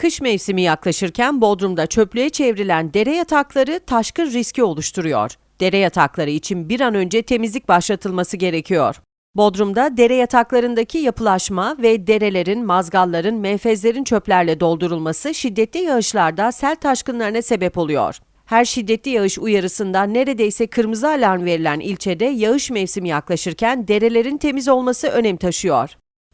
Kış mevsimi yaklaşırken Bodrum'da çöplüğe çevrilen dere yatakları taşkın riski oluşturuyor. Dere yatakları için bir an önce temizlik başlatılması gerekiyor. Bodrum'da dere yataklarındaki yapılaşma ve derelerin, mazgalların, menfezlerin çöplerle doldurulması şiddetli yağışlarda sel taşkınlarına sebep oluyor. Her şiddetli yağış uyarısında neredeyse kırmızı alarm verilen ilçede yağış mevsimi yaklaşırken derelerin temiz olması önem taşıyor.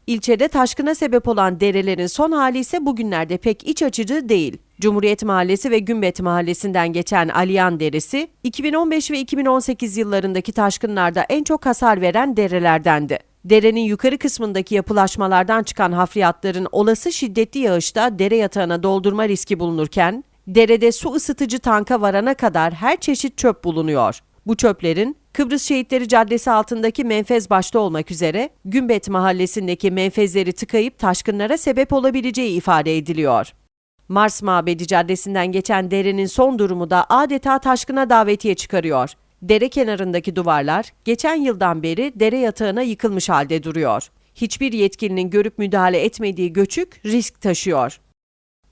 İlçede taşkına sebep olan derelerin son hali ise bugünlerde pek iç açıcı değil. Cumhuriyet Mahallesi ve Gümbet Mahallesi'nden geçen Aliyan Deresi, 2015 ve 2018 yıllarındaki taşkınlarda en çok hasar veren derelerdendi. Derenin yukarı kısmındaki yapılaşmalardan çıkan hafriyatların olası şiddetli yağışta dere yatağına doldurma riski bulunurken, derede su ısıtıcı tanka varana kadar her çeşit çöp bulunuyor. Bu çöplerin Kıbrıs Şehitleri Caddesi altındaki menfez başta olmak üzere Gümbet Mahallesi'ndeki menfezleri tıkayıp taşkınlara sebep olabileceği ifade ediliyor. Mars Mabedi Caddesi'nden geçen derenin son durumu da adeta taşkına davetiye çıkarıyor. Dere kenarındaki duvarlar geçen yıldan beri dere yatağına yıkılmış halde duruyor. Hiçbir yetkilinin görüp müdahale etmediği göçük risk taşıyor.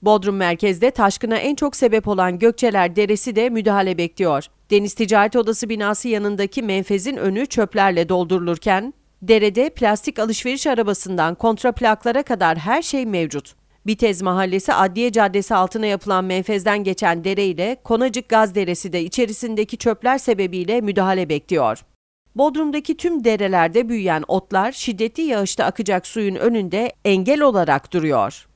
Bodrum merkezde taşkına en çok sebep olan Gökçeler Deresi de müdahale bekliyor. Deniz Ticaret Odası binası yanındaki menfezin önü çöplerle doldurulurken, derede plastik alışveriş arabasından kontraplaklara kadar her şey mevcut. Bitez Mahallesi Adliye Caddesi altına yapılan menfezden geçen dere ile Konacık Gaz Deresi de içerisindeki çöpler sebebiyle müdahale bekliyor. Bodrum'daki tüm derelerde büyüyen otlar şiddetli yağışta akacak suyun önünde engel olarak duruyor.